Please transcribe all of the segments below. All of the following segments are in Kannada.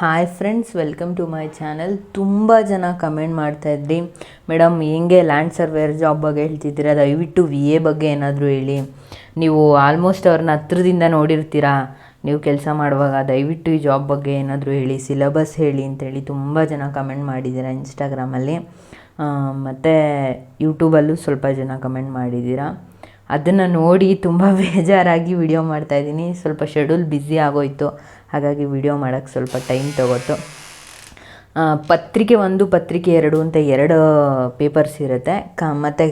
Hi friends welcome to my channel ತುಂಬ ಜನ ಕಮೆಂಟ್ ಮಾಡ್ತಾ ಇದ್ರಿ. ಮೇಡಮ್ ಹೆಂಗೆ ಲ್ಯಾಂಡ್ ಸರ್ವೇರ್ ಜಾಬ್ ಬಗ್ಗೆ ಹೇಳ್ತಿದ್ದೀರಾ? ದಯವಿಟ್ಟು ವಿ ಎ ಬಗ್ಗೆ ಏನಾದರೂ ಹೇಳಿ. ನೀವು ಆಲ್ಮೋಸ್ಟ್ ಅವ್ರನ್ನ ಹತ್ರದಿಂದ ನೋಡಿರ್ತೀರಾ? ನೀವು ಕೆಲಸ ಮಾಡುವಾಗ ದಯವಿಟ್ಟು ಈ ಜಾಬ್ ಬಗ್ಗೆ ಏನಾದರೂ ಹೇಳಿ ಸಿಲಬಸ್ ಹೇಳಿ ಅಂತೇಳಿ ತುಂಬ ಜನ ಕಮೆಂಟ್ ಮಾಡಿದ್ದೀರಾ ಇನ್ಸ್ಟಾಗ್ರಾಮಲ್ಲಿ ಮತ್ತು ಯೂಟ್ಯೂಬಲ್ಲೂ ಸ್ವಲ್ಪ ಜನ ಕಮೆಂಟ್ ಮಾಡಿದ್ದೀರಾ. ಅದನ್ನು ನೋಡಿ ತುಂಬ ಬೇಜಾರಾಗಿ ವಿಡಿಯೋ ಮಾಡ್ತಾಯಿದ್ದೀನಿ ಸ್ವಲ್ಪ ಶೆಡ್ಯೂಲ್ ಬ್ಯುಸಿ ಆಗೋಯ್ತು. ಹಾಗಾಗಿ ವಿಡಿಯೋ ಮಾಡೋಕ್ಕೆ ಸ್ವಲ್ಪ ಟೈಮ್ ತೊಗೊತು ಪತ್ರಿಕೆ ಒಂದು, ಪತ್ರಿಕೆ ಎರಡು ಅಂತ ಎರಡು ಪೇಪರ್ಸ್ ಇರುತ್ತೆ. ಕ, ಮತ್ತು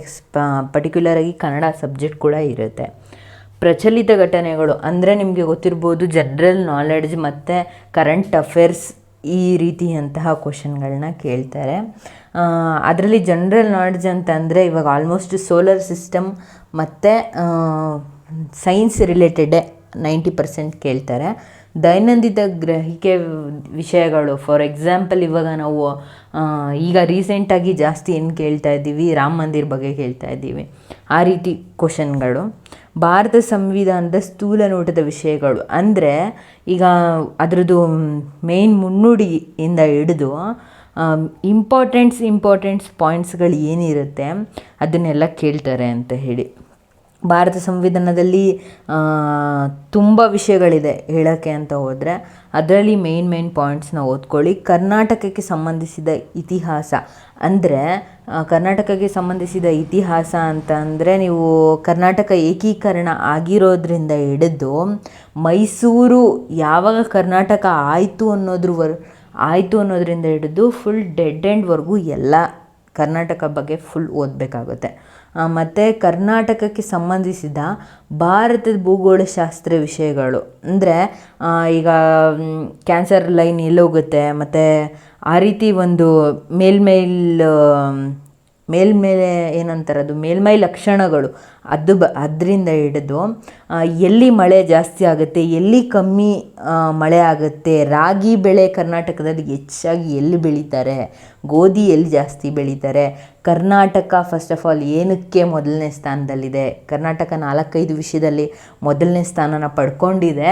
ಪರ್ಟಿಕ್ಯುಲರಾಗಿ ಕನ್ನಡ ಸಬ್ಜೆಕ್ಟ್ ಕೂಡ ಇರುತ್ತೆ. ಪ್ರಚಲಿತ ಘಟನೆಗಳು ಅಂದರೆ ನಿಮಗೆ ಗೊತ್ತಿರ್ಬೋದು ಜನರಲ್ ನಾಲೆಡ್ಜ್ ಮತ್ತು ಕರೆಂಟ್ ಅಫೇರ್ಸ್ ಈ ರೀತಿಯಂತಹ ಕ್ವಶನ್ಗಳನ್ನ ಕೇಳ್ತಾರೆ. ಅದರಲ್ಲಿ ಜನರಲ್ ನಾಲೆಡ್ಜ್ ಅಂತಂದರೆ ಇವಾಗ ಆಲ್ಮೋಸ್ಟ್ ಸೋಲರ್ ಸಿಸ್ಟಮ್ ಮತ್ತು ಸೈನ್ಸ್ ರಿಲೇಟೆಡೇ ನೈಂಟಿ ಪರ್ಸೆಂಟ್ ಕೇಳ್ತಾರೆ. ದೈನಂದಿನ ಗ್ರಹಿಕೆ ವಿಷಯಗಳು. ಫಾರ್ ಎಕ್ಸಾಂಪಲ್ ಇವಾಗ ನಾವು ಈಗ ರೀಸೆಂಟಾಗಿ ಜಾಸ್ತಿ ಏನು ಕೇಳ್ತಾ ಇದ್ದೀವಿ? ರಾಮ ಮಂದಿರ ಬಗ್ಗೆ ಕೇಳ್ತಾ ಇದ್ದೀವಿ. ಆ ರೀತಿ ಕ್ವಶನ್ಗಳು ಭಾರತ ಸಂವಿಧಾನದ ಸ್ಥೂಲ ನೋಟದ ವಿಷಯಗಳು. ಅಂದರೆ, ಈಗ ಅದರದ್ದು ಮೇನ್ ಮುನ್ನುಡಿಯಿಂದ ಹಿಡಿದು ಇಂಪಾರ್ಟೆಂಟ್ಸ್ ಇಂಪಾರ್ಟೆಂಟ್ಸ್ ಪಾಯಿಂಟ್ಸ್ಗಳು ಏನಿರುತ್ತೆ, ಅದನ್ನೆಲ್ಲ ಕೇಳ್ತಾರೆ ಅಂತ ಹೇಳಿ. ಭಾರತ ಸಂವಿಧಾನದಲ್ಲಿ ತುಂಬ ವಿಷಯಗಳಿದೆ ಹೇಳೋಕ್ಕೆ ಅಂತ ಹೋದರೆ. ಅದರಲ್ಲಿ ಮೇನ್ ಮೇನ್ ಪಾಯಿಂಟ್ಸ್ನ ಓದ್ಕೊಳ್ಳಿ. ಕರ್ನಾಟಕಕ್ಕೆ ಸಂಬಂಧಿಸಿದ ಇತಿಹಾಸ ಅಂದರೆ ಕರ್ನಾಟಕಕ್ಕೆ ಸಂಬಂಧಿಸಿದ ಇತಿಹಾಸ ಅಂತ ಅಂದರೆ, ನೀವು ಕರ್ನಾಟಕ ಏಕೀಕರಣ ಆಗಿರೋದ್ರಿಂದ ಹಿಡಿದು, ಮೈಸೂರು ಯಾವಾಗ ಕರ್ನಾಟಕ ಆಯಿತು ಅನ್ನೋದ್ರವರ್, ಆಯಿತು ಅನ್ನೋದರಿಂದ ಹಿಡಿದು ಫುಲ್ ಡೆಡ್ ಎಂಡ್ವರೆಗೂ ಎಲ್ಲ ಕರ್ನಾಟಕ ಬಗ್ಗೆ ಫುಲ್ ಓದಬೇಕಾಗುತ್ತೆ. ಮತ್ತು ಕರ್ನಾಟಕಕ್ಕೆ ಸಂಬಂಧಿಸಿದ ಭಾರತದ ಭೂಗೋಳಶಾಸ್ತ್ರ ವಿಷಯಗಳು. ಅಂದರೆ ಈಗ ಕ್ಯಾನ್ಸರ್ ಲೈನ್ ಎಲ್ಲೋಗುತ್ತೆ ಮತ್ತು ಆ ರೀತಿ ಒಂದು ಮೇಲ್ಮೇಲ್, ಮೇಲ್ಮೇಲೆ ಏನಂತಾರೆ ಅದು, ಮೇಲ್ಮೈ ಲಕ್ಷಣಗಳು. ಅದು ಬ, ಅದರಿಂದ ಹಿಡಿದು ಎಲ್ಲಿ ಮಳೆ ಜಾಸ್ತಿ ಆಗುತ್ತೆ, ಎಲ್ಲಿ ಕಮ್ಮಿ ಮಳೆ ಆಗುತ್ತೆ, ರಾಗಿ ಬೆಳೆ ಕರ್ನಾಟಕದಲ್ಲಿ ಹೆಚ್ಚಾಗಿ ಎಲ್ಲಿ ಬೆಳೀತಾರೆ, ಗೋಧಿ ಎಲ್ಲಿ ಜಾಸ್ತಿ ಬೆಳೀತಾರೆ, ಕರ್ನಾಟಕ ಫಸ್ಟ್ ಆಫ್ ಆಲ್ ಏನಕ್ಕೆ ಮೊದಲನೇ ಸ್ಥಾನದಲ್ಲಿದೆ, ಕರ್ನಾಟಕ ನಾಲ್ಕೈದು ವಿಷಯದಲ್ಲಿ ಮೊದಲನೇ ಸ್ಥಾನನ ಪಡ್ಕೊಂಡಿದೆ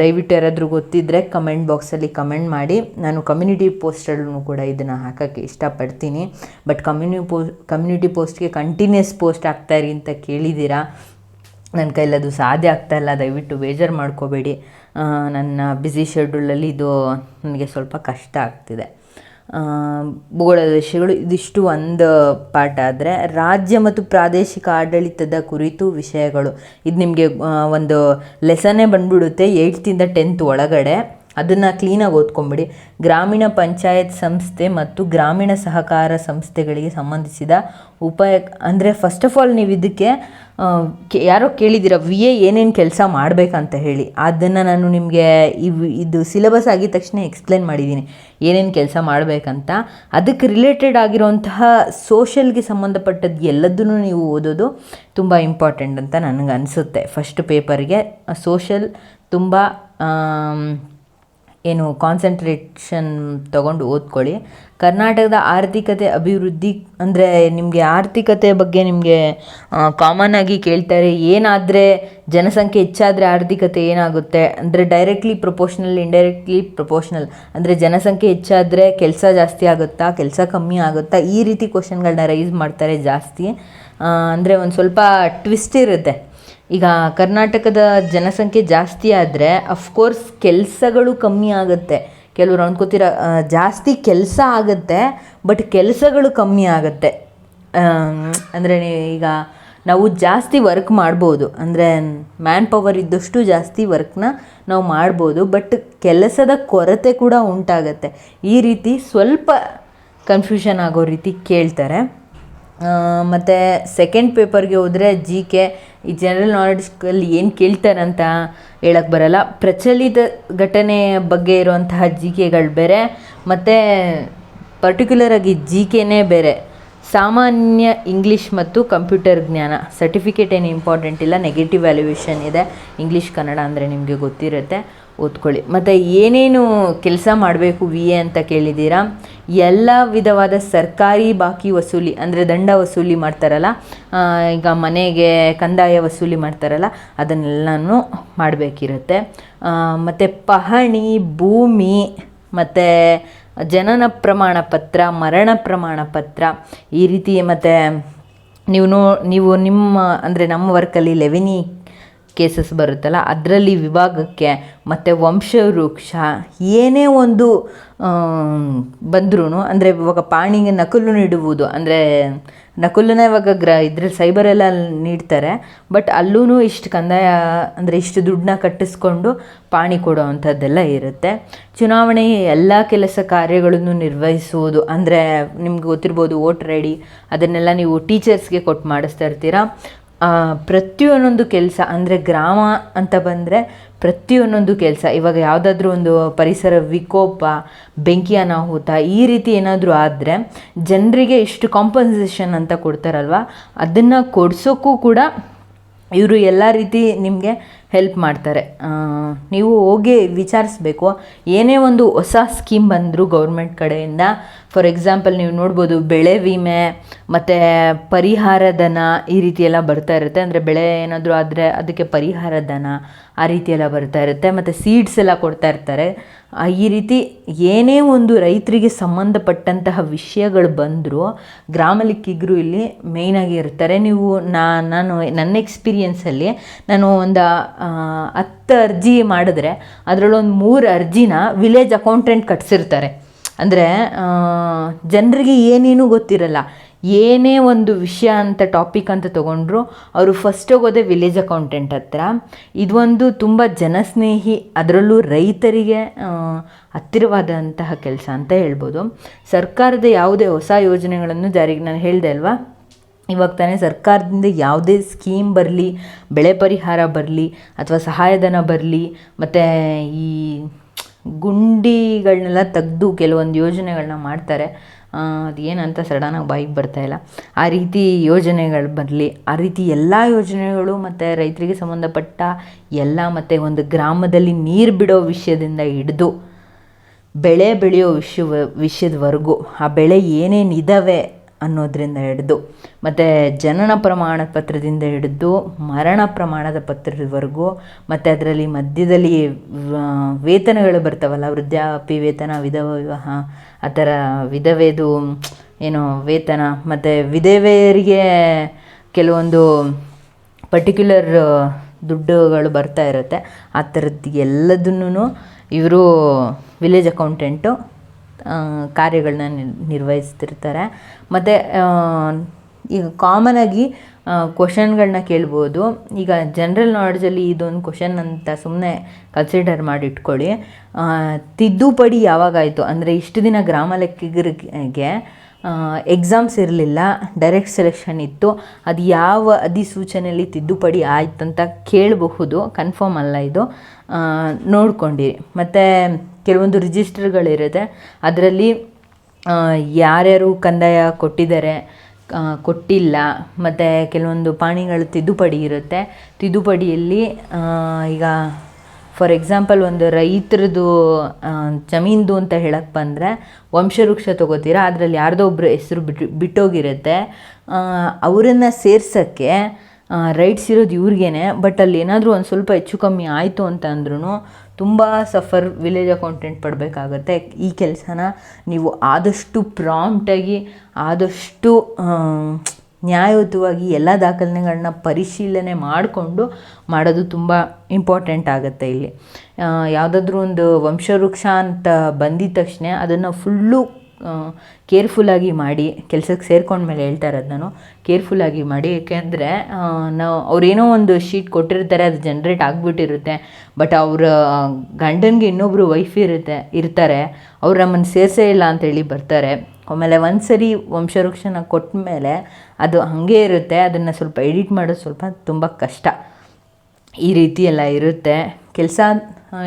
ದಯವಿಟ್ಟು ಯಾರಾದರೂ ಗೊತ್ತಿದ್ದರೆ ಕಮೆಂಟ್ ಬಾಕ್ಸಲ್ಲಿ ಕಮೆಂಟ್ ಮಾಡಿ, ನಾನು ಕಮ್ಯುನಿಟಿ ಪೋಸ್ಟಲ್ಲೂ ಕೂಡ ಇದನ್ನು ಹಾಕೋಕ್ಕೆ ಇಷ್ಟಪಡ್ತೀನಿ ಬಟ್ ಕಮ್ಯುನಿ ಪೋ ಕಮ್ಯುನಿಟಿ ಪೋಸ್ಟ್ಗೆ ಕಂಟಿನ್ಯೂಸ್ ಪೋಸ್ಟ್ ಆಗ್ತಾಯಿರಿ ಅಂತ ಕೇಳಿದ್ದೀರಾ? ನನ್ನ ಕೈಲದು ಸಾಧ್ಯ ಆಗ್ತಾ ಇಲ್ಲ, ದಯವಿಟ್ಟು ಬೇಜಾರು ಮಾಡ್ಕೋಬೇಡಿ. ನನ್ನ ಬ್ಯುಸಿ ಶೆಡ್ಯೂಲಲ್ಲಿ ಇದು ನನಗೆ ಸ್ವಲ್ಪ ಕಷ್ಟ ಆಗ್ತಿದೆ. ಭೂಗೋಳ ವಿಷಯಗಳು ಇದಿಷ್ಟು ಒಂದು ಪಾಠ ಆದರೆ ರಾಜ್ಯ ಮತ್ತು ಪ್ರಾದೇಶಿಕ ಆಡಳಿತದ ಕುರಿತು ವಿಷಯಗಳು. ಇದು ನಿಮಗೆ ಒಂದು ಲೆಸನ್ನೇ ಬಂದ್ಬಿಡುತ್ತೆ ಏಯ್ಟ್ತಿಂದ ಟೆಂತ್ ಒಳಗಡೆ. ಅದನ್ನು ಕ್ಲೀನಾಗಿ ಓದ್ಕೊಂಬಿಡಿ. ಗ್ರಾಮೀಣ ಪಂಚಾಯತ್ ಸಂಸ್ಥೆ ಮತ್ತು ಗ್ರಾಮೀಣ ಸಹಕಾರ ಸಂಸ್ಥೆಗಳಿಗೆ ಸಂಬಂಧಿಸಿದ ಉಪಾಯ, ಅಂದರೆ ಫಸ್ಟ್ ಆಫ್ ಆಲ್ ನೀವು ಇದಕ್ಕೆ ಯಾರೋ ಕೇಳಿದ್ದೀರ ವಿ ಎ ಏನೇನು ಕೆಲಸ ಮಾಡಬೇಕಂತ ಹೇಳಿ. ಅದನ್ನು ನಾನು ನಿಮಗೆ ಇವ್, ಇದು ಸಿಲೆಬಸ್ ಆಗಿದ ತಕ್ಷಣ ಎಕ್ಸ್ಪ್ಲೇನ್ ಮಾಡಿದ್ದೀನಿ ಏನೇನು ಕೆಲಸ ಮಾಡಬೇಕಂತ. ಅದಕ್ಕೆ ರಿಲೇಟೆಡ್ ಆಗಿರುವಂತಹ ಸೋಷಲ್ಗೆ ಸಂಬಂಧಪಟ್ಟದ್ದು ಎಲ್ಲದನ್ನು ನೀವು ಓದೋದು ತುಂಬ ಇಂಪಾರ್ಟೆಂಟ್ ಅಂತ ನನಗೆ ಅನಿಸುತ್ತೆ ಫಸ್ಟ್ ಪೇಪರ್ಗೆ ಸೋಷಲ್ ತುಂಬ ಏನು ಕಾನ್ಸಂಟ್ರೇಷನ್ ತಗೊಂಡು ಓದ್ಕೊಳ್ಳಿ. ಕರ್ನಾಟಕದ ಆರ್ಥಿಕತೆ ಅಭಿವೃದ್ಧಿ ಅಂದರೆ ನಿಮಗೆ ಆರ್ಥಿಕತೆ ಬಗ್ಗೆ ನಿಮಗೆ ಕಾಮನ್ ಆಗಿ ಕೇಳ್ತಾರೆ. ಏನಾದರೆ ಜನಸಂಖ್ಯೆ ಹೆಚ್ಚಾದರೆ ಆರ್ಥಿಕತೆ ಏನಾಗುತ್ತೆ? ಅಂದರೆ ಡೈರೆಕ್ಟ್ಲಿ ಪ್ರೊಪೋಷ್ನಲ್ ಇಂಡೈರೆಕ್ಟ್ಲಿ ಪ್ರೊಪೋಷ್ನಲ್ ಅಂದರೆ ಜನಸಂಖ್ಯೆ ಹೆಚ್ಚಾದರೆ ಕೆಲಸ ಜಾಸ್ತಿ ಆಗುತ್ತಾ? ಕೆಲಸ ಕಮ್ಮಿ ಆಗುತ್ತಾ? ಈ ರೀತಿ ಕ್ವಶನ್ಗಳನ್ನ ರೈಸ್ ಮಾಡ್ತಾರೆ ಜಾಸ್ತಿ. ಅಂದರೆ ಒಂದು ಸ್ವಲ್ಪ ಟ್ವಿಸ್ಟ್ ಇರುತ್ತೆ. ಈಗ ಕರ್ನಾಟಕದ ಜನಸಂಖ್ಯೆ ಜಾಸ್ತಿ ಆದರೆ ಅಫ್ಕೋರ್ಸ್ ಕೆಲಸಗಳು ಕಮ್ಮಿ ಆಗುತ್ತೆ. ಕೆಲವರು ಅಂದ್ಕೋತೀರ ಜಾಸ್ತಿ ಕೆಲಸ ಆಗುತ್ತೆ ಬಟ್ ಕೆಲಸಗಳು ಕಮ್ಮಿ ಆಗುತ್ತೆ. ಅಂದರೆ ಈಗ ನಾವು ಜಾಸ್ತಿ ವರ್ಕ್ ಮಾಡ್ಬೋದು. ಅಂದರೆ ಮ್ಯಾನ್ ಪವರ್ ಇದ್ದಷ್ಟು ಜಾಸ್ತಿ ವರ್ಕ್ನ ನಾವು ಮಾಡ್ಬೋದು ಬಟ್ ಕೆಲಸದ ಕೊರತೆ ಕೂಡ ಉಂಟಾಗತ್ತೆ. ಈ ರೀತಿ ಸ್ವಲ್ಪ ಕನ್ಫ್ಯೂಷನ್ ಆಗೋ ರೀತಿ ಕೇಳ್ತಾರೆ. ಮತ್ತು ಸೆಕೆಂಡ್ ಪೇಪರ್ಗೆ ಹೋದರೆ ಜಿ ಕೆ ಈ ಜನರಲ್ ನಾಲೆಡ್ಜ್ಗಳಲ್ಲಿ ಏನು ಕೇಳ್ತಾರಂತ ಹೇಳಕ್ಕೆ ಬರಲ್ಲ. ಪ್ರಚಲಿತ ಘಟನೆ ಬಗ್ಗೆ ಇರುವಂತಹ ಜಿ ಕೆಗಳು ಬೇರೆ, ಮತ್ತು ಪರ್ಟಿಕ್ಯುಲರಾಗಿ ಜಿ ಕೆನೇ ಬೇರೆ. ಸಾಮಾನ್ಯ ಇಂಗ್ಲೀಷ್ ಮತ್ತು ಕಂಪ್ಯೂಟರ್ ಜ್ಞಾನ. ಸರ್ಟಿಫಿಕೇಟ್ ಏನು ಇಂಪಾರ್ಟೆಂಟ್ ಇಲ್ಲ ನೆಗೆಟಿವ್ ವ್ಯಾಲ್ಯೂಯೇಷನ್ ಇದೆ. ಇಂಗ್ಲೀಷ್ ಕನ್ನಡ ಅಂದರೆ ನಿಮಗೆ ಗೊತ್ತಿರುತ್ತೆ, ಓದ್ಕೊಳ್ಳಿ. ಮತ್ತು ಏನೇನು ಕೆಲಸ ಮಾಡಬೇಕು ವಿ ಎ ಅಂತ ಕೇಳಿದ್ದೀರಾ? ಎಲ್ಲ ವಿಧವಾದ ಸರ್ಕಾರಿ ಬಾಕಿ ವಸೂಲಿ, ಅಂದರೆ ದಂಡ ವಸೂಲಿ ಮಾಡ್ತಾರಲ್ಲ ಈಗ ಮನೆಗೆ ಕಂದಾಯ ವಸೂಲಿ ಮಾಡ್ತಾರಲ್ಲ, ಅದನ್ನೆಲ್ಲನೂ ಮಾಡಬೇಕಿರುತ್ತೆ. ಮತ್ತು ಪಹಣಿ, ಭೂಮಿ, ಮತ್ತು ಜನನ ಪ್ರಮಾಣ ಪತ್ರ, ಮರಣ ಪ್ರಮಾಣ ಪತ್ರ, ಈ ರೀತಿ ಮತ್ತು ನೀವು ನೋ, ನೀವು ನಿಮ್ಮ, ಅಂದರೆ ನಮ್ಮ ವರ್ಕಲ್ಲಿ ಲೆವೆನಿ ಕೇಸಸ್ ಬರುತ್ತಲ್ಲ, ಅದರಲ್ಲಿ ವಿಭಾಗಕ್ಕೆ ಮತ್ತು ವಂಶವೃಕ್ಷ ಏನೇ ಒಂದು ಬಂದ್ರೂ ಅಂದರೆ ಇವಾಗ ಪಾಣಿಗೆ ನಕಲು ನೀಡುವುದು, ಅಂದರೆ ನಕಲನ್ನ ಇವಾಗ ಗ್ರ, ಇದ್ರಲ್ಲಿ ಸೈಬರೆಲ್ಲ ನೀಡ್ತಾರೆ ಬಟ್ ಅಲ್ಲೂ ಇಷ್ಟು ಕಂದಾಯ, ಅಂದರೆ ಇಷ್ಟು ದುಡ್ಡನ್ನ ಕಟ್ಟಿಸ್ಕೊಂಡು ಪಾಣಿ ಕೊಡೋ ಅಂಥದ್ದೆಲ್ಲ ಇರುತ್ತೆ. ಚುನಾವಣೆ ಎಲ್ಲ ಕೆಲಸ ಕಾರ್ಯಗಳನ್ನು ನಿರ್ವಹಿಸುವುದು, ಅಂದರೆ ನಿಮ್ಗೆ ಗೊತ್ತಿರ್ಬೋದು ವೋಟರ್ ಐ ಡಿ ಅದನ್ನೆಲ್ಲ ನೀವು ಟೀಚರ್ಸ್ಗೆ ಕೊಟ್ಟು ಮಾಡಿಸ್ತಾ ಇರ್ತೀರಾ? ಪ್ರತಿಯೊಂದೊಂದು ಕೆಲಸ, ಅಂದರೆ ಗ್ರಾಮ ಅಂತ ಬಂದರೆ ಪ್ರತಿಯೊಂದೊಂದು ಕೆಲಸ. ಇವಾಗ ಯಾವುದಾದ್ರೂ ಒಂದು ಪರಿಸರ ವಿಕೋಪ, ಬೆಂಕಿ ಅನಾಹುತ, ಈ ರೀತಿ ಏನಾದರೂ ಆದರೆ ಜನರಿಗೆ ಇಷ್ಟು ಕಾಂಪನ್ಸೇಷನ್ ಅಂತ ಕೊಡ್ತಾರಲ್ವ? ಅದನ್ನು ಕೊಡ್ಸೋಕ್ಕೂ ಕೂಡ ಇವರು ಎಲ್ಲ ರೀತಿ ನಿಮಗೆ ಹೆಲ್ಪ್ ಮಾಡ್ತಾರೆ. ನೀವು ಹೋಗಿ ವಿಚಾರಿಸ್ಬೇಕು. ಏನೇ ಒಂದು ಹೊಸ ಸ್ಕೀಮ್ ಬಂದರೂ ಗೌರ್ಮೆಂಟ್ ಕಡೆಯಿಂದ ಫಾರ್ ಎಕ್ಸಾಂಪಲ್ ನೀವು ನೋಡ್ಬೋದು ಬೆಳೆ ವಿಮೆ, ಮತ್ತು ಪರಿಹಾರ ಧನ ಈ ರೀತಿ ಎಲ್ಲ ಬರ್ತಾ ಇರುತ್ತೆ. ಅಂದರೆ ಬೆಳೆ ಏನಾದರೂ ಆದರೆ ಅದಕ್ಕೆ ಪರಿಹಾರ ಧನ ಆ ರೀತಿ ಎಲ್ಲ ಬರ್ತಾ ಇರುತ್ತೆ. ಮತ್ತು ಸೀಡ್ಸ್ ಎಲ್ಲ ಕೊಡ್ತಾ ಇರ್ತಾರೆ. ಈ ರೀತಿ ಏನೇ ಒಂದು ರೈತರಿಗೆ ಸಂಬಂಧಪಟ್ಟಂತಹ ವಿಷಯಗಳು ಬಂದರೂ ಗ್ರಾಮ ಲೆಕ್ಕಿಗರು ಇಲ್ಲಿ ಮೇಯ್ನಾಗಿ ಇರ್ತಾರೆ. ನೀವು ನಾನು, ನನ್ನ ಎಕ್ಸ್ಪೀರಿಯೆನ್ಸಲ್ಲಿ ನಾನು ಒಂದು ಹತ್ತು ಅರ್ಜಿ ಮಾಡಿದ್ರೆ ಅದರಲ್ಲೊಂದು ಮೂರು ಅರ್ಜಿನ ವಿಲೇಜ್ ಅಕೌಂಟೆಂಟ್ ಕಟ್ಸಿರ್ತಾರೆ. ಅಂದರೆ ಜನರಿಗೆ ಏನೇನೂ ಗೊತ್ತಿರಲ್ಲ. ಏನೇ ಒಂದು ವಿಷಯ ಅಂತ ಟಾಪಿಕ್ ಅಂತ ತೊಗೊಂಡ್ರು, ಅವರು ಫಸ್ಟ್ ಹೋಗೋದೇ ವಿಲೇಜ್ ಅಕೌಂಟೆಂಟ್ ಹತ್ರ. ಇದೊಂದು ತುಂಬ ಜನಸ್ನೇಹಿ, ಅದರಲ್ಲೂ ರೈತರಿಗೆ ಹತ್ತಿರವಾದಂತಹ ಕೆಲಸ ಅಂತ ಹೇಳ್ಬೋದು. ಸರ್ಕಾರದ ಯಾವುದೇ ಹೊಸ ಯೋಜನೆಗಳನ್ನು ಜಾರಿಗೆ, ನಾನು ಹೇಳಿದೆ ಅಲ್ವಾ? ಇವಾಗ ತಾನೇ ಸರ್ಕಾರದಿಂದ ಯಾವುದೇ ಸ್ಕೀಮ್ ಬರಲಿ, ಬೆಳೆ ಪರಿಹಾರ ಬರಲಿ, ಅಥವಾ ಸಹಾಯಧನ ಬರಲಿ, ಮತ್ತು ಈ ಗುಂಡಿಗಳನ್ನೆಲ್ಲ ತೆಗೆದು ಕೆಲವೊಂದು ಯೋಜನೆಗಳನ್ನ ಮಾಡ್ತಾರೆ. ಅದು ಏನಂತ ಸಡನ್ನಾಗಿ ಬಾಯಿಗೆ ಬರ್ತಾಯಿಲ್ಲ ಆ ರೀತಿ ಯೋಜನೆಗಳು ಬರಲಿ, ಆ ರೀತಿ ಎಲ್ಲ ಯೋಜನೆಗಳು ಮತ್ತು ರೈತರಿಗೆ ಸಂಬಂಧಪಟ್ಟ ಎಲ್ಲ ಮತ್ತು ಒಂದು ಗ್ರಾಮದಲ್ಲಿ ನೀರು ಬಿಡೋ ವಿಷಯದಿಂದ ಹಿಡಿದು ಬೆಳೆ ಬೆಳೆಯೋ ವಿಷಯ ವಿಷಯದವರೆಗೂ, ಆ ಬೆಳೆ ಏನೇನಿದ್ದಾವೆ ಅನ್ನೋದರಿಂದ ಹಿಡಿದು, ಮತ್ತು ಜನನ ಪ್ರಮಾಣ ಪತ್ರದಿಂದ ಹಿಡಿದು, ಮರಣ ಪ್ರಮಾಣದ ಪತ್ರದವರೆಗೂ, ಮತ್ತು ಅದರಲ್ಲಿ ಮಧ್ಯದಲ್ಲಿ ವೇತನಗಳು ಬರ್ತಾವಲ್ಲ ವೃದ್ಧಾಪಿ ವೇತನ, ವಿಧವಾ ವಿವಾಹ, ಆ ಥರ ವಿಧವೆದು, ಏನು, ವೇತನ, ಮತ್ತು ವಿಧವೆಯರಿಗೆ ಕೆಲವೊಂದು ಪರ್ಟಿಕ್ಯುಲರ್ ದುಡ್ಡುಗಳು ಬರ್ತಾ ಇರುತ್ತೆ. ಆ ಥರದ್ದು ಎಲ್ಲದನ್ನೂ ಇವರು ವಿಲೇಜ್ ಅಕೌಂಟೆಂಟು ಕಾರ್ಯಗಳನ್ನ ನಿರ್ವಹಿಸ್ತಿರ್ತಾರೆ. ಮತ್ತು ಈಗ ಕಾಮನ್ ಆಗಿ ಕ್ವಶನ್ಗಳನ್ನ ಕೇಳ್ಬೋದು. ಈಗ ಜನ್ರಲ್ ನಾಲೆಡ್ಜಲ್ಲಿ ಇದೊಂದು ಕ್ವಶನ್ ಅಂತ ಸುಮ್ಮನೆ ಕನ್ಸಿಡರ್ ಮಾಡಿ ಇಟ್ಕೊಳ್ಳಿ ತಿದ್ದುಪಡಿ ಯಾವಾಗಾಯಿತು? ಅಂದರೆ ಇಷ್ಟು ದಿನ ಗ್ರಾಮ ಲೆಕ್ಕಿಗರಿಗೆ ಎಕ್ಸಾಮ್ಸ್ ಇರಲಿಲ್ಲ ಡೈರೆಕ್ಟ್ ಸೆಲೆಕ್ಷನ್ ಇತ್ತು. ಅದು ಯಾವ ಅಧಿಸೂಚನೆಯಲ್ಲಿ ತಿದ್ದುಪಡಿ ಆಯ್ತು ಅಂತ ಕೇಳಬಹುದು. ಕನ್ಫರ್ಮ್ ಅಲ್ಲ ಇದು. ನೋಡ್ಕೊಂಡಿರಿ ಮತ್ತು ಕೆಲವೊಂದು ರಿಜಿಸ್ಟರ್ಗಳಿರುತ್ತೆ. ಅದರಲ್ಲಿ ಯಾರ್ಯಾರು ಕಂದಾಯ ಕೊಟ್ಟಿದ್ದಾರೆ ಕೊಟ್ಟಿಲ್ಲ, ಮತ್ತು ಕೆಲವೊಂದು ಪಾಣಿಗಳು ತಿದ್ದುಪಡಿ ಇರುತ್ತೆ. ತಿದ್ದುಪಡಿಯಲ್ಲಿ ಈಗ ಫಾರ್ ಎಕ್ಸಾಂಪಲ್ ಒಂದು ರೈತರದ್ದು ಜಮೀನ್ದು ಅಂತ ಹೇಳಕ್ಕೆ ಬಂದರೆ, ವಂಶವೃಕ್ಷ ತೊಗೋತೀರಾ, ಅದರಲ್ಲಿ ಯಾರ್ದೋ ಒಬ್ಬರು ಹೆಸರು ಬಿಟ್ಟು ಬಿಟ್ಟೋಗಿರುತ್ತೆ. ಅವರನ್ನು ಸೇರ್ಸೋಕ್ಕೆ ರೈಟ್ಸ್ ಇರೋದು ಇವ್ರಿಗೇನೆ ಬಟ್ ಅಲ್ಲಿ ಏನಾದರೂ ಒಂದು ಸ್ವಲ್ಪ ಹೆಚ್ಚು ಕಮ್ಮಿ ಆಯಿತು ಅಂತ ಅಂದ್ರೂ ತುಂಬ ಸಫರ್ ವಿಲೇಜ್ ಅಕೌಂಟೆಂಟ್ ಪಡಬೇಕಾಗತ್ತೆ. ಈ ಕೆಲಸನ ನೀವು ಆದಷ್ಟು ಪ್ರಾಂಪ್ಟಾಗಿ ಆದಷ್ಟು ನ್ಯಾಯಯುತವಾಗಿ ಎಲ್ಲ ದಾಖಲೆಗಳನ್ನ ಪರಿಶೀಲನೆ ಮಾಡಿಕೊಂಡು ಮಾಡೋದು ತುಂಬ ಇಂಪಾರ್ಟೆಂಟ್ ಆಗುತ್ತೆ ಇಲ್ಲಿ. ಯಾವುದಾದ್ರೂ ಒಂದು ವಂಶವೃಕ್ಷ ಅಂತ ಬಂದಿದ ತಕ್ಷಣ ಅದನ್ನು ಫುಲ್ಲು ಕೇರ್ಫುಲ್ಲಾಗಿ ಮಾಡಿ ಕೆಲ್ಸಕ್ಕೆ ಸೇರ್ಕೊಂಡ್ಮೇಲೆ ಹೇಳ್ತಾ ಇರೋದು ನಾನು. ಕೇರ್ಫುಲ್ಲಾಗಿ ಮಾಡಿ ಏಕೆಂದರೆ ನಾವು ಅವ್ರೇನೋ ಒಂದು ಶೀಟ್ ಕೊಟ್ಟಿರ್ತಾರೆ, ಅದು ಜನ್ರೇಟ್ ಆಗಿಬಿಟ್ಟಿರುತ್ತೆ. ಬಟ್ ಅವರ ಗಂಡನಿಗೆ ಇನ್ನೊಬ್ಬರು ವೈಫ್ ಇರುತ್ತೆ, ಇರ್ತಾರೆ. ಅವ್ರು ನಮ್ಮನ್ನು ಸೇರಿಸೇ ಇಲ್ಲ ಅಂತೇಳಿ ಬರ್ತಾರೆ. ಆಮೇಲೆ ಒಂದು ಸರಿ ವಂಶವೃಕ್ಷನ ಕೊಟ್ಟ ಮೇಲೆ ಅದು ಹಾಗೇ ಇರುತ್ತೆ. ಅದನ್ನು ಸ್ವಲ್ಪ ಎಡಿಟ್ ಮಾಡೋದು ಸ್ವಲ್ಪ ತುಂಬ ಕಷ್ಟ. ಈ ರೀತಿ ಎಲ್ಲ ಇರುತ್ತೆ. ಕೆಲಸ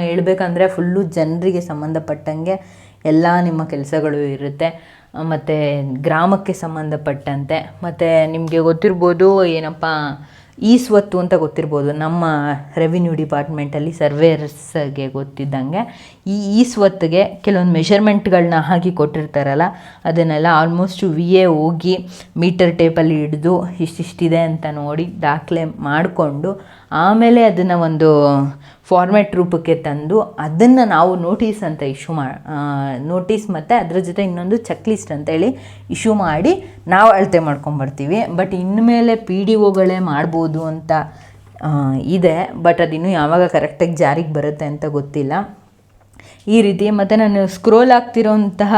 ಹೇಳ್ಬೇಕಂದ್ರೆ ಫುಲ್ಲು ಜನರಿಗೆ ಸಂಬಂಧಪಟ್ಟಂಗೆ ಎಲ್ಲ ನಿಮ್ಮ ಕೆಲಸಗಳು ಇರುತ್ತೆ. ಮತ್ತು ಗ್ರಾಮಕ್ಕೆ ಸಂಬಂಧಪಟ್ಟಂತೆ. ಮತ್ತು ನಿಮಗೆ ಗೊತ್ತಿರ್ಬೋದು ಏನಪ್ಪ, ಈ ಸ್ವತ್ತು ಅಂತ ಗೊತ್ತಿರ್ಬೋದು. ನಮ್ಮ ರೆವಿನ್ಯೂ ಡಿಪಾರ್ಟ್ಮೆಂಟಲ್ಲಿ ಸರ್ವೇಯರ್ಸ್ಗೆ ಗೊತ್ತಿದ್ದಂಗೆ ಈ ಈ ಸ್ವತ್ತಿಗೆ ಕೆಲವೊಂದು ಮೆಷರ್ಮೆಂಟ್ಗಳನ್ನ ಹಾಕಿ ಕೊಟ್ಟಿರ್ತಾರಲ್ಲ, ಅದನ್ನೆಲ್ಲ ಆಲ್ಮೋಸ್ಟು ವಿ ಎ ಹೋಗಿ ಮೀಟರ್ ಟೇಪಲ್ಲಿ ಹಿಡಿದು ಇಷ್ಟಿಷ್ಟಿದೆ ಅಂತ ನೋಡಿ ದಾಖಲೆ ಮಾಡಿಕೊಂಡು ಆಮೇಲೆ ಅದನ್ನು ಒಂದು ಫಾರ್ಮ್ಯಾಟ್ ರೂಪಕ್ಕೆ ತಂದು ಅದನ್ನು ನಾವು ನೋಟಿಸ್ ಅಂತ ಇಶ್ಯೂ ಮಾ ನೋಟಿಸ್ ಮತ್ತು ಅದರ ಜೊತೆ ಇನ್ನೊಂದು ಚೆಕ್ ಲಿಸ್ಟ್ ಅಂತೇಳಿ ಇಶ್ಯೂ ಮಾಡಿ ನಾವು ಅಳತೆ ಮಾಡ್ಕೊಂಬರ್ತೀವಿ. ಬಟ್ ಇನ್ಮೇಲೆ ಪಿ ಡಿ ಒಗಳೇ ಮಾಡ್ಬೋದು ಅಂತ ಇದೆ. ಬಟ್ ಅದಿನ್ನೂ ಯಾವಾಗ ಕರೆಕ್ಟಾಗಿ ಜಾರಿಗೆ ಬರುತ್ತೆ ಅಂತ ಗೊತ್ತಿಲ್ಲ. ಈ ರೀತಿ ಮತ್ತು ನಾನು ಸ್ಕ್ರೋಲ್ ಆಗ್ತಿರೋಂತಹ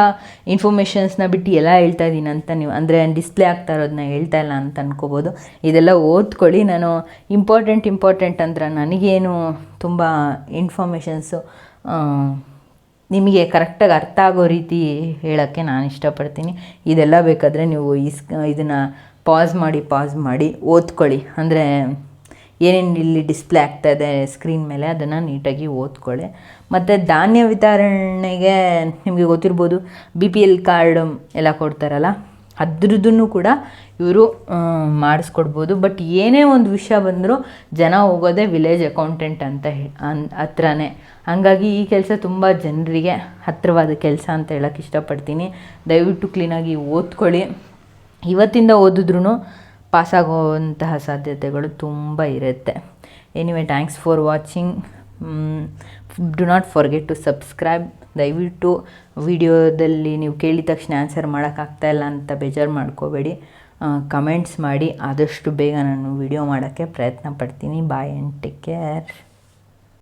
ಇನ್ಫಾರ್ಮೇಷನ್ಸ್ನ ಬಿಟ್ಟು ಎಲ್ಲ ಹೇಳ್ತಾ ಇದ್ದೀನಿ ಅಂತ ನೀವು, ಅಂದರೆ ಡಿಸ್ಪ್ಲೇ ಆಗ್ತಾ ಇರೋದನ್ನ ಹೇಳ್ತಾ ಇಲ್ಲ ಅಂತ ಅನ್ಕೋಬೋದು. ಇದೆಲ್ಲ ಓದ್ಕೊಳ್ಳಿ. ನಾನು ಇಂಪಾರ್ಟೆಂಟ್ ಇಂಪಾರ್ಟೆಂಟ್ ಅಂದ್ರೆ ನನಗೇನು ತುಂಬ ಇನ್ಫಾರ್ಮೇಷನ್ಸು ನಿಮಗೆ ಕರೆಕ್ಟಾಗಿ ಅರ್ಥ ಆಗೋ ರೀತಿ ಹೇಳೋಕ್ಕೆ ನಾನು ಇಷ್ಟಪಡ್ತೀನಿ. ಇದೆಲ್ಲ ಬೇಕಾದರೆ ನೀವು ಇಸ್ ಇದನ್ನು ಪಾಸ್ ಮಾಡಿ ಪಾಸ್ ಮಾಡಿ ಓದ್ಕೊಳ್ಳಿ. ಅಂದರೆ ಏನೇನು ಇಲ್ಲಿ ಡಿಸ್ಪ್ಲೇ ಆಗ್ತಾ ಇದೆ ಸ್ಕ್ರೀನ್ ಮೇಲೆ ಅದನ್ನು ನೀಟಾಗಿ ಓದ್ಕೊಳ್ಳಿ. ಮತ್ತು ಧಾನ್ಯ ವಿತರಣೆಗೆ ನಿಮಗೆ ಗೊತ್ತಿರ್ಬೋದು ಬಿ ಪಿ ಎಲ್ ಕಾರ್ಡ್ ಎಲ್ಲ ಕೊಡ್ತಾರಲ್ಲ ಅದ್ರದ್ದು ಕೂಡ ಇವರು ಮಾಡಿಸ್ಕೊಡ್ಬೋದು. ಬಟ್ ಏನೇ ಒಂದು ವಿಷಯ ಬಂದರೂ ಜನ ಹೋಗೋದೇ ವಿಲೇಜ್ ಅಕೌಂಟೆಂಟ್ ಅಂತ ಹೇ, ಅನ್, ಹತ್ರನೇ. ಹಾಗಾಗಿ ಈ ಕೆಲಸ ತುಂಬ ಜನರಿಗೆ ಹತ್ತಿರವಾದ ಕೆಲಸ ಅಂತ ಹೇಳೋಕ್ಕೆ ಇಷ್ಟಪಡ್ತೀನಿ. ದಯವಿಟ್ಟು ಕ್ಲೀನಾಗಿ ಓದ್ಕೊಳ್ಳಿ. ಇವತ್ತಿಂದ ಓದಿದ್ರೂ ಪಾಸಾಗುವಂತಹ ಸಾಧ್ಯತೆಗಳು ತುಂಬ ಇರುತ್ತೆ. Anyway thanks for watching do not forget to subscribe ದಯವಿಟ್ಟು ವಿಡಿಯೋದಲ್ಲಿ ನೀವು ಕೇಳಿದ ತಕ್ಷಣ ಆನ್ಸರ್ ಮಾಡೋಕ್ಕಾಗ್ತಾ ಇಲ್ಲ ಅಂತ ಬೇಜಾರು ಮಾಡ್ಕೋಬೇಡಿ. ಕಮೆಂಟ್ಸ್ ಮಾಡಿ. ಆದಷ್ಟು ಬೇಗ ನಾನು ವಿಡಿಯೋ ಮಾಡೋಕ್ಕೆ ಪ್ರಯತ್ನ ಪಡ್ತೀನಿ. Boy and take care